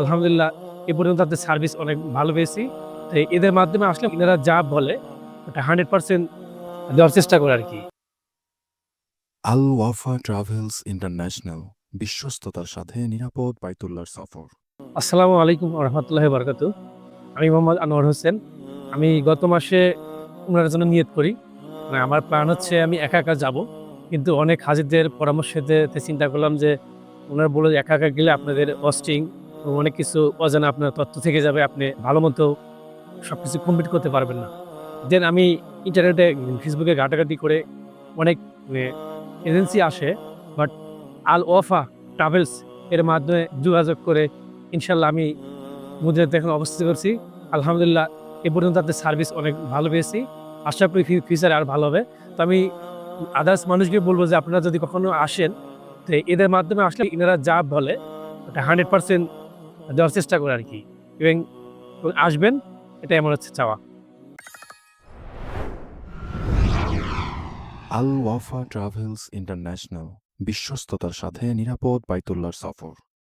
আলহামদুলিল্লাহ এ পর্যন্ত তাদের সার্ভিস অনেক ভালো পেয়েছি। তো এদের মাধ্যমে আসলে এনারা যা বলে ওটা হান্ড্রেড পার্সেন্ট দেওয়ার চেষ্টা করে আর কি আল ওয়াফা ট্রাভেলস ইন্টারন্যাশনাল বিশ্বস্ততার সাথে নিরাপদ বাইতুল্লার সফর। আসসালামু আলাইকুম রহমতুল্লাহ বরকাত আমি মোহাম্মদ আনোয়ার হোসেন। আমি গত মাসে ওনার জন্য নিয়ত করি। মানে আমার প্ল্যান হচ্ছে আমি একা একা যাব। কিন্তু অনেক হাজিরদের পরামর্শ দিতে চিন্তা করলাম যে ওনার বলে একা একা গেলে আপনাদের কস্টিং অনেক কিছু অজানা আপনার তথ্য থেকে যাবে, আপনি ভালো মতো সব কিছু কমপ্লিট করতে পারবেন না। দেন আমি ইন্টারনেটে ফেসবুকে ঘাটাঘাটি করে অনেক এজেন্সি আসে বাট আল ওয়াফা ট্রাভেলস এর মাধ্যমে যোগাযোগ করে ইনশাল্লাহ আমি মুদ্রাতে এখন অবস্থিত করছি। আলহামদুলিল্লাহ, এ পর্যন্ত তাদের সার্ভিস অনেক ভালো পেয়েছি। আশা করি ফিউচারে আর ভালো হবে। তো আমি আদার্স মানুষকে বলব যে, আপনারা যদি কখনো আসেন, তো এদের মাধ্যমে আসলে এনারা যা বলে, ওটা হান্ড্রেড পার্সেন্ট দেওয়ার চেষ্টা করে আর কি ইভেন আসবেন, এটাই আমার হচ্ছে চাওয়া। আল ওয়াফা ট্রাভেলস ইন্টারন্যাশনাল, বিশ্বস্ততার সাথে নিরাপদ বাইতুল্লার সফর।